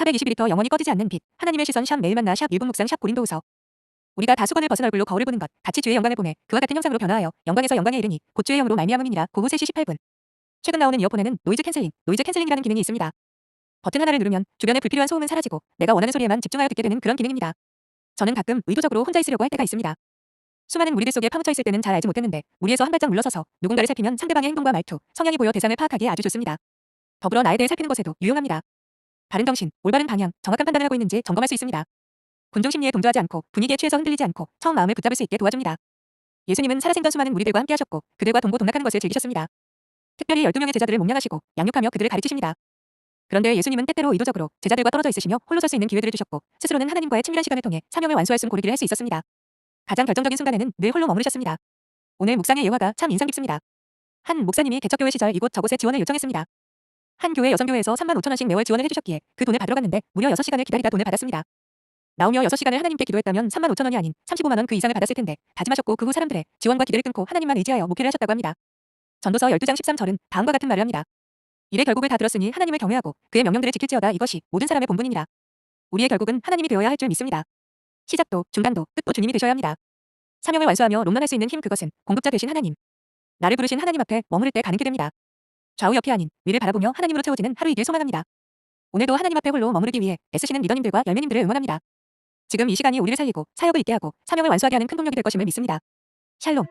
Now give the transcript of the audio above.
421터 영원히 꺼지지 않는 빛. 하나님의 시선 샵 매일 만나 샵 1분 묵상 샵 고린도후서. 우리가 다수건을 벗은 얼굴로 거울을 보는 것, 같이 주의 영광을 보매 그와 같은 형상으로 변화하여 영광에서 영광에 이르니 곧 주의 영으로 말미암음이니라. 고후 3시 18분. 최근 나오는 이어폰에는 노이즈 캔슬링, 노이즈 캔슬링이라는 기능이 있습니다. 버튼 하나를 누르면 주변의 불필요한 소음은 사라지고 내가 원하는 소리에만 집중하여 듣게 되는 그런 기능입니다. 저는 가끔 의도적으로 혼자 있으려고 할 때가 있습니다. 수많은 무리들 속에 파묻혀 있을 때는 잘 알지 못했는데 무리에서 한 발짝 물러서서 누군가를 살피면 상대방의 행동과 말투, 성향이 보여 대상을 파악하기에 아주 좋습니다. 더불어 나에 대해 살피는 것에도 유용합니다. 바른 정신, 올바른 방향, 정확한 판단을 하고 있는지 점검할 수 있습니다. 군중 심리에 동조하지 않고 분위기에 취해서 흔들리지 않고 처음 마음을 붙잡을 수 있게 도와줍니다. 예수님은 살아생전 수많은 무리들과 함께 하셨고 그들과 동고 동락하는 것을 즐기셨습니다. 특별히 12명의 제자들을 몸량하시고 양육하며 그들을 가르치십니다. 그런데 예수님은 때때로 의도적으로 제자들과 떨어져 있으시며 홀로 설 수 있는 기회들을 주셨고 스스로는 하나님과의 친밀한 시간을 통해 사명을 완수할 숨 고르기를 할 수 있었습니다. 가장 결정적인 순간에는 늘 홀로 머무르셨습니다. 오늘 묵상의 예화가 참 인상 깊습니다. 한 목사님이 개척교회 시절 이곳 저곳에 지원을 요청했습니다. 한 교회 여성교회에서 3만 5천 원씩 매월 지원을 해주셨기에 그 돈을 받으러 갔는데 무려 6시간을 기다리다 돈을 받았습니다. 나오며 6시간을 하나님께 기도했다면 3만 5천 원이 아닌 35만 원 그 이상을 받았을 텐데 다짐하셨고 그 후 사람들의 지원과 기대를 끊고 하나님만 의지하여 목회를 하셨다고 합니다. 전도서 12장 13절은 다음과 같은 말을 합니다. 이래 결국을 다 들었으니 하나님을 경외하고 그의 명령들을 지킬지어다 이것이 모든 사람의 본분이니라. 우리의 결국은 하나님이 되어야 할 줄 믿습니다. 시작도 중단도 끝도 주님이 되셔야 합니다. 사명을 완수하며 롱런할 수 있는 힘 그것은 공급자 되신 하나님. 나를 부르신 하나님 앞에 머무를 때 가능케 됩니다. 좌우 옆이 아닌 위를 바라보며 하나님으로 채워지는 하루이길 소망합니다. 오늘도 하나님 앞에 홀로 머무르기 위해 애쓰시는 리더님들과 열매님들을 응원합니다. 지금 이 시간이 우리를 살리고 사역을 있게 하고 사명을 완수하게 하는 큰 동력이 될 것임을 믿습니다. 샬롬